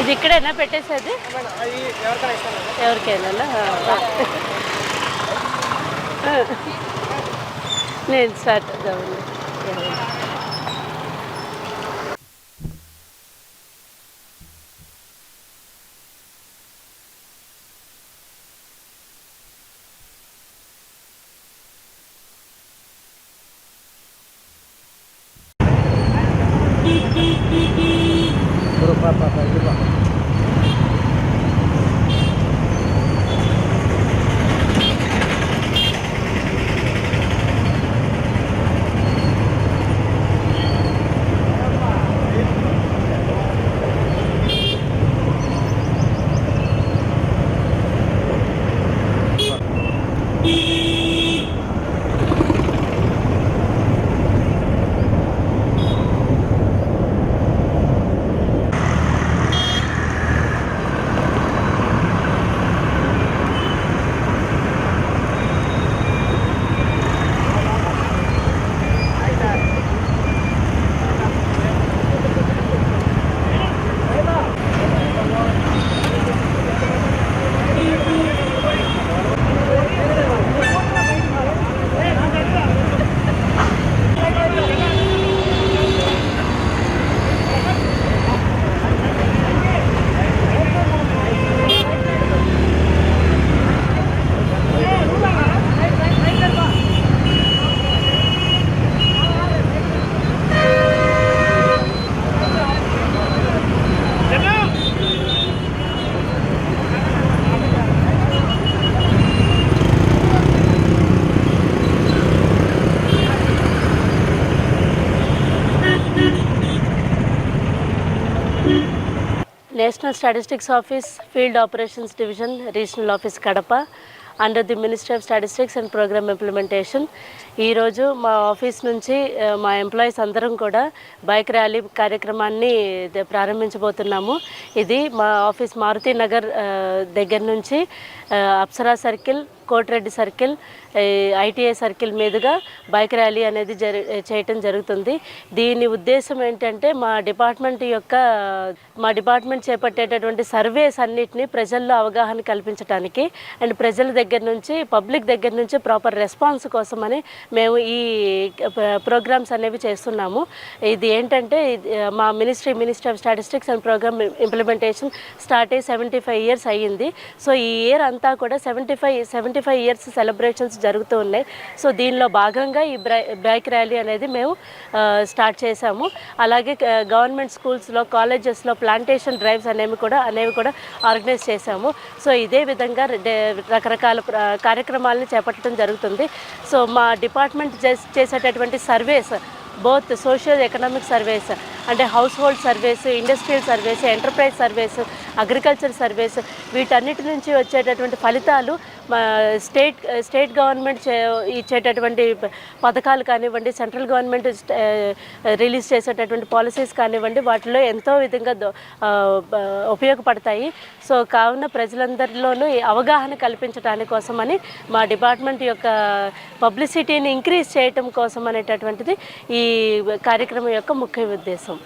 ఇది ఇక్కడేనా పెట్టేసేది? అది ఎవరికైనా ఇస్తాను ఎవరికైనా నేను స్టార్ట్ చేద్దామండి national statistics office field operations division regional office Kadapa under the ministry of statistics and programme implementation ఈరోజు మా ఆఫీస్ నుంచి మా ఎంప్లాయీస్ అందరం కూడా బైక్ ర్యాలీ కార్యక్రమాన్ని ప్రారంభించబోతున్నాము. ఇది మా ఆఫీస్ మారుతి నగర్ దగ్గర నుంచి Apsara circle Kotireddy circle ITI circle మీదుగా బైక్ ర్యాలీ అనేది జరి చేయటం జరుగుతుంది. దీని ఉద్దేశం ఏంటంటే మా డిపార్ట్మెంట్ యొక్క మా డిపార్ట్మెంట్ చేపట్టేటటువంటి సర్వేస్ అన్నిటిని ప్రజల్లో అవగాహన కల్పించడానికి అండ్ ప్రజల దగ్గర నుంచి పబ్లిక్ దగ్గర నుంచి ప్రాపర్ రెస్పాన్స్ కోసమని మేము ఈ ప్రోగ్రామ్స్ అనేవి చేస్తున్నాము. ఇది ఏంటంటే మా ministry ministry of statistics and programme implementation start అయ్యి సెవెంటీ ఫైవ్ ఇయర్స్ అయ్యింది. సో ఈ ఇయర్ అంతా కూడా seventy five seventy five years celebrations జరుగుతూ ఉన్నాయి. సో దీనిలో భాగంగా ఈ బ్రై బైక్ ర్యాలీ అనేది మేము స్టార్ట్ చేశాము. అలాగే గవర్నమెంట్ స్కూల్స్లో కాలేజెస్లో ప్లాంటేషన్ డ్రైవ్స్ అనేవి కూడా అనేవి కూడా ఆర్గనైజ్ చేశాము. సో ఇదే విధంగా డే- రకరకాల కార్యక్రమాలను చేపట్టడం జరుగుతుంది. సో మా డిపార్ట్మెంట్ చేస్- చేసేటటువంటి surveys both social economic surveys అంటే household surveys industrial surveys enterprise surveys agriculture service వీటన్నిటి నుంచి వచ్చేటటువంటి ఫలితాలు మా స్టేట్ స్టేట్ గవర్నమెంట్ చే ఇచ్చేటటువంటి పథకాలు కానివ్వండి సెంట్రల్ గవర్నమెంట్ రిలీజ్ చేసేటటువంటి పాలసీస్ కానివ్వండి వాటిలో ఎంతో విధంగా దో- ఉపయోగపడతాయి. సో కావున ప్రజలందరిలోనూ అవగాహన కల్పించడానికి కోసమని మా డిపార్ట్మెంట్ యొక్క పబ్లిసిటీని ఇంక్రీజ్ చేయటం కోసం అనేటటువంటిది ఈ కార్యక్రమం యొక్క ముఖ్య ఉద్దేశం.